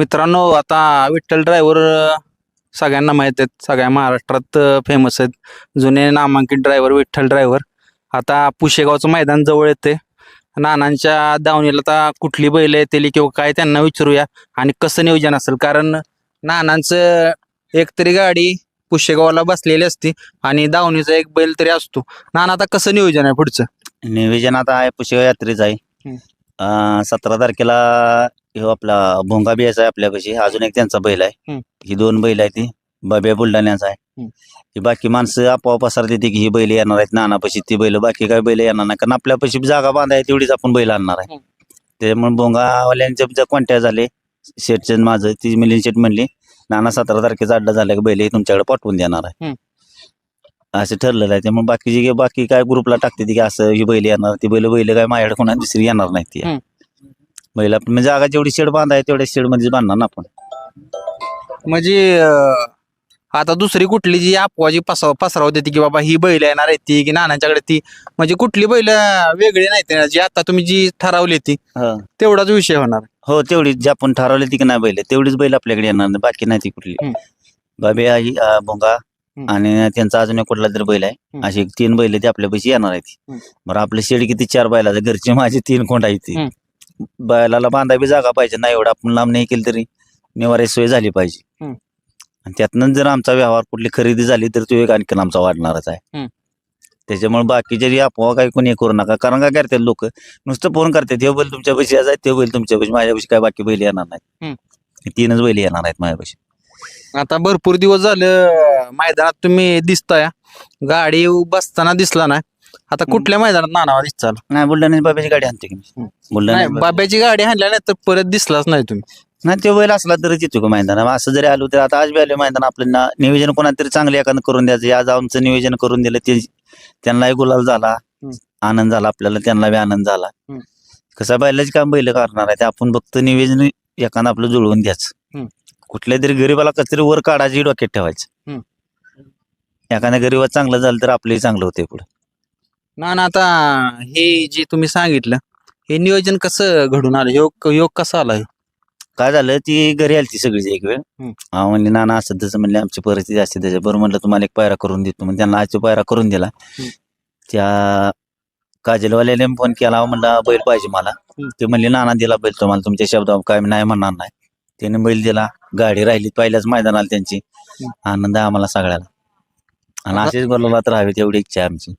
मित्रांनो आता विठ्ठल ड्रायव्हर सगळ्यांना माहीत आहेत. सगळ्या महाराष्ट्रात फेमस आहेत. जुने नामांकित ड्रायव्हर विठ्ठल ड्रायव्हर आता पुशेगावचं मैदान जवळ येते नानांच्या दावणीला आता कुठली बैल येतील किंवा काय त्यांना विचारूया. आणि कसं नियोजन असेल? कारण नानांचं एक तरी गाडी पुशेगावला बसलेली असते आणि दावणीचा एक बैल तरी असतो. नाना आता कसं नियोजन आहे पुढचं? नियोजन आता आहे पुशेगाव यात्रेच आहे. सतरा तारखेला ह्यो आपला भोंगा बी आहे आपल्यापाशी. अजून एक त्यांचा बैल आहे. हम्म. ही दोन बैल आहे ती. बाब्या बुलढाण्याचा आहे. हम्म. ही बाकी माणसं आपोआप पसरते ती की ही बैल येणार आहेत नानापाशी ती बैल. बाकी काय बैल येणार नाही. कारण आपल्यापाशी जागा बांधाय तेवढीच आपण बैल आणणार आहे. हम्म. त्याच्यामुळे भोंगावाल्यांच्या ज्या कोणत्या झाले शेटचं माझं ती मिलिंद शेट म्हणली नाना सतरा तारखेचा अड्डा झाला की बैल हे तुमच्याकडे पाठवून देणार आहे. हम्म. असं ठरलेलं आहे. त्यामुळे बाकीची जे बाकी काय ग्रुपला टाकते ती की असं ही बैल येणार. ती बैल बैल काय माझ्याकडे कोणा दुसरी येणार नाही ती. हम्म. बैल आपण म्हणजे जागा जेवढी शेड बांधाय तेवढ्या शेडमध्ये बांधणार ना आपण. म्हणजे अं, आता दुसरी कुठली जी अफवा जी पसराव पसराव देते की बाबा ही बैल येणार आहे ती की नानाच्याकडे ती. म्हणजे कुठली बैल वेगळी नाही जी आता तुम्ही जी ठरवली ती तेवढाच विषय होणार. हो तेवढी जी आपण ठरवली ती की नाही बैल तेवढीच बैल आपल्याकडे येणार नाही. बाकी नाही ती कुठली. हम्म. बाबी आई अं, भोंगा हम्म. आणि त्यांचा अजून एक कुठला तरी बैल आहे. हम्म. अशी एक तीन बैल ती आपल्यापाशी येणार आहे ती. हम्म. बरं आपलं शेड किती चार बैलाचं घरची माझी तीन कोंड आहे ती. बैलाला बांधा बी जागा पाहिजे. नाही एवढं आपण लांब नाही केली तरी निवाराची सोय झाली पाहिजे. हम्म. आणि त्यातनं जर आमचा व्यवहार कुठली खरेदी झाली तर तो एक आणखीन आमचा वाढणारच आहे. हम्म. त्याच्यामुळे बाकी जरी अफवा काही कोणी करू नका. कारण काय करतात लोक? नुसतं फोन करतात हे बैल तुमच्या पैसे आहे ते बैल तुमच्या पैसे माझ्यापाशी काय बाकी बैल येणार नाहीत. हम्म. हे तीनच बैल येणार आहेत माझ्यापाशी. आता भरपूर दिवस झालं मैदानात तुम्ही दिसताय. गाडी बसताना दिसला नाही. आता कुठल्या मैदानात नानावा दिसचाल नाही बुलढाण्याची बाबाची गाडी आणते की मी. बुलढाणा नाही बाब्याची. गाडी आणल्या नाही तर परत दिसलाच नाही तुम्ही. नाही ते बैल असला तरच येतो का मैदान असं जरी आलो तर आता आज बी आलो मैदान आपलं ना नियोजन कोणा तरी चांगलं एखादं करून द्यायचं. आज आमचं नियोजन करून दिलं ते त्यांनाही गुलाल झाला. हम्म. आनंद झाला आपल्याला त्यांना बी आनंद झाला. हम्म. कसं बैलाचे काम बैल करणार आहे. ते आपण फक्त नियोजन एखादं आपलं जुळवून द्यायचं हम्म. कुठल्या तरी गरीबाला कसतरी वर काढायची डोक्यात ठेवायचं. एखाद्या गरीबात चांगलं झालं तर आपलंही चांगलं होते पुढे. नाना आता हे जे तुम्ही सांगितलं हे नियोजन कसं घडून आलं? योग योग कसा आला? काय झालं? ती घरी आली ती सगळीच एक वेळ. हम्म. हा म्हणले नाना असं तसं म्हणले आमची परिस्थिती असते त्याच्या बरं म्हणलं तुम्हाला एक पायरा करून देतो. मग त्यांना आजची पायरा करून दिला. हम्म. त्या काजलवाल्याने फोन केला म्हणला बैल पाहिजे मला. हम्म. ते म्हणले नाना दिला बैल तुम्हाला. तुमच्या शब्दावर काय नाही म्हणणार नाही. त्याने बैल दिला. गाडी राहिली पहिल्याच मैदानाला त्यांची. आनंद आहे आम्हाला सगळ्याला. आणि असेच बोलवला तर हवी तेवढी इच्छा आहे आमची.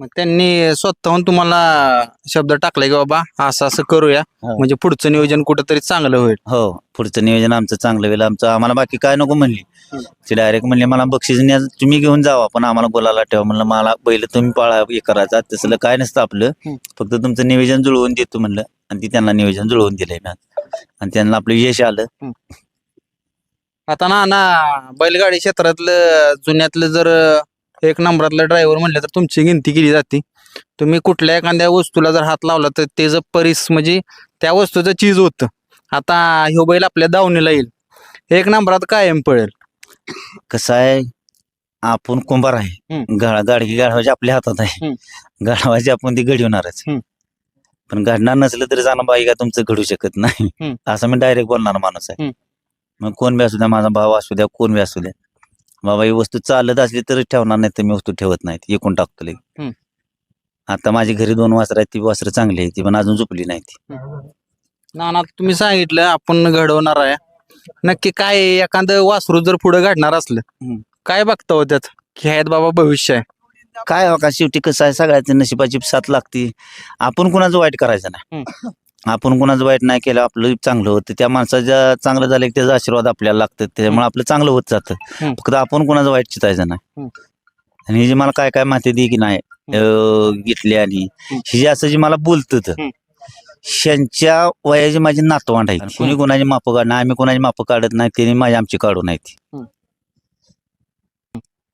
मग त्यांनी स्वतःहून तुम्हाला शब्द टाकलाय की बाबा असं असं करूया. हो. म्हणजे पुढचं नियोजन कुठंतरी चांगलं होईल. हो पुढचं नियोजन आमचं चांगलं होईल. आमचं आम्हाला बाकी काय नको म्हणली. हम्म. ते डायरेक्ट म्हणले मला बक्षीस न्या तुम्ही घेऊन जावा पण आम्हाला बोलायला ठेवा. म्हणलं मला बैल तुम्ही पाळा हे करायचा. तसलं काय नसतं आपलं. हम्म. फक्त तुमचं नियोजन जुळवून देतो म्हणलं. आणि ती त्यांना नियोजन जुळवून दिलंय मी आज. आणि त्यांना आपलं यश आलं. आता ना ना बैलगाडी क्षेत्रातलं जुन्यातलं जर एक नंबरातलं ड्रायव्हर म्हणलं तर तुमची गिनती केली जाते. तुम्ही कुठल्या एखाद्या वस्तूला जर हात लावला तर त्याचं परिस म्हणजे त्या वस्तूचं चीज होतं. आता ह्यो बैल आपल्या दावणीला येईल. एक नंबरात कायम पळेल. कसं आहे आपण कुंभार आहे. गाडगी गाढवाची आपल्या हातात आहे. गाढवाची आपण ती घडवणारच हम्म. पण घडणार नसलं तरी जाणं बाई का तुमचं घडू शकत नाही हम्म. असं मी डायरेक्ट बोलणार माणूस आहे हम्म. मग कोण बी असू द्या माझा भाव असू द्या कोण बी असू द्या बाबा ही वस्तू चालत असली तरच ठेवणार नाही तर मी वस्तू ठेवत नाही एकूण टाकतो लगे. हम्म. आता माझी घरी दोन वासरं आहेत ती वासरं चांगली आहे ती पण अजून झोपली नाही ती नाना तुम्ही सांगितलं आपण घडवणार आहे नक्की काय आहे? एखादं वासरू जर पुढे घडणार असलं हम्म. काय बघता हो त्यात की ह्यात बाबा भविष्य आहे काय हो का शेवटी कसं आहे सगळ्याची नशिबाची साथ लागते. आपण कुणाचं वाईट करायचं नाही. आपण कुणाचं वाईट नाही केलं आपलं चांगलं होतं. त्या माणसाच्या चांगलं झालं की त्याचा आशीर्वाद आपल्याला लागतं. त्याच्यामुळे आपलं चांगलं होत जातं. फक्त आपण कुणाचं वाईट चितायचं नाही. आणि हे जे मला काय काय माहिती दे की नाही घेतली आणि हे जे असं जे मला बोलतं. ह्यांच्या वयाची माझी नातवंड आहे कुणी कोणाची मापं काढणं आम्ही कोणाची मापं काढत नाही त्यांनी माझी आमची काढू नाही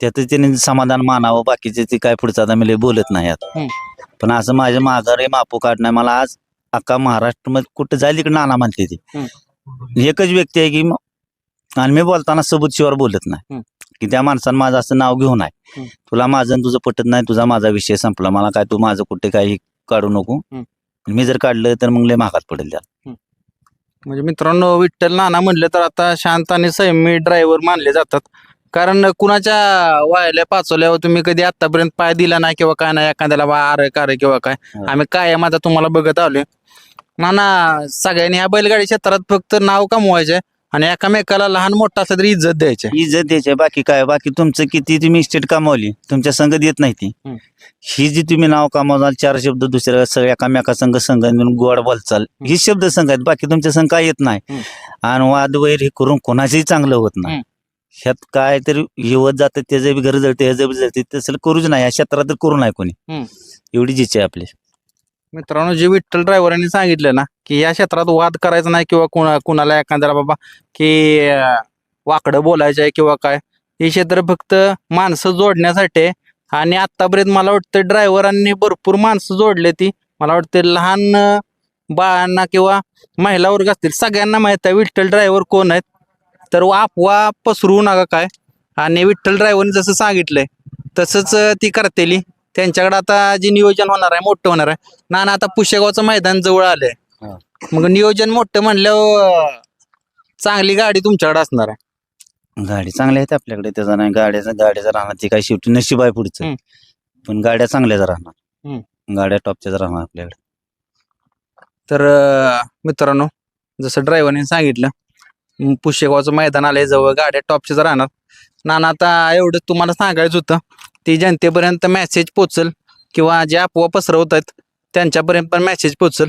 ती हम्म. त्यातच त्यांनी समाधान मानावं बाकीचे ते काय पुढचं आता मी लय बोलत नाही हम्म. पण असं माझ्या माघारे मापू काढणं मला आज अख्खा महाराष्ट्रमध्ये कुठं जाईल तिकडे नाना म्हणते ती एकच व्यक्ती आहे की म- आणि मी बोलताना सबूत शिवार बोलत नाही हम्म. की त्या माणसानं माझं असं नाव घेऊन आहे हम्म. तुला माझं आणि तुझं पटत नाही तुझा माझा विषय संपला मला काय तू माझं कुठे काही काढू नको हम्म. मी जर काढलं तर मग लय महागात पडेल त्याला म्हणजे मित्रांनो विठ्ठल नाना म्हणले तर आता शांत आणि संयमी ड्रायव्हर मानले जातात कारण कुणाच्या वायल्या पाचवल्यावर तुम्ही कधी आतापर्यंत पाय दिला नाही किंवा काय नाही एखाद्याला बा आरे कार्य किंवा काय. आम्ही काय माझा तुम्हाला बघत आलोय नाना सगळ्यांनी ह्या बैलगाडी क्षेत्रात फक्त नाव कमवायचे आणि एकामेकाला लहान मोठा असला तरी इज्जत द्यायची इज्जत द्यायची बाकी काय बाकी तुमचं किती तुम्ही इस्टेट कमावली तुमच्या संघ देत नाही ती हम्म. ही जी तुम्ही नाव कमावणार चार शब्द दुसऱ्या सगळ्या एकामेका संघ संघ मिळून गोड बोलचाल ही शब्द संघ आहेत बाकी तुमच्या संघ काय येत नाही हम्म. आणि वाद वैर हे करून कोणाचंही चांगलं होत नाही हम्म. ह्यात काय तरी येवत जातं त्याचं बी घर जळते ह्याचं बी जळते तसं करूच नाही. या क्षेत्रात तर करू नाही कोणी. हम्म. एवढीच इच्छा आहे आपली. मित्रांनो जे विठ्ठल ड्रायव्हरांनी सांगितलं ना की या क्षेत्रात वाद करायचा नाही किंवा कुणा कुणाला एखाद्याला बाबा की अं, वाकडं बोलायचं आहे किंवा काय हे क्षेत्र फक्त माणसं जोडण्यासाठी आहे. आणि आतापर्यंत मला वाटतं ड्रायव्हरांनी भरपूर माणसं जोडले ती. मला वाटतं लहान अं, बाळांना किंवा महिला वर्ग असतील सगळ्यांना माहीत आहे विठ्ठल ड्रायव्हर कोण आहेत. तर अफवा पसरवू नका काय. आणि विठ्ठल ड्रायव्हरने जसं सांगितलंय तसंच ती करतेली. त्यांच्याकडे आता जे नियोजन होणार आहे मोठं होणार आहे. ना ना आता पुशेगावचं मैदान जवळ आलंय. मग नियोजन मोठं म्हणल्यावर चांगली गाडी तुमच्याकडे असणार आहे. गाडी चांगल्या आहेत आपल्याकडे त्याचा नाही गाड्याचा गाड्याचा राहणार ते काय शेवटी नशीब आहे पुढचं. पण गाड्या चांगल्याच राहणार. गाड्या टॉपच्याच राहणार आपल्याकडे. तर मित्रांनो जसं ड्रायव्हरने सांगितलं पुशेगावचं मैदान आलंय जवळ गाड्या टॉपच्याच राहणार. नाना आता एवढं तुम्हाला सांगायचं होतं ती जनतेपर्यंत मेसेज पोचल किंवा जे अफवा पसरवत आहेत त्यांच्यापर्यंत पण मेसेज पोचल.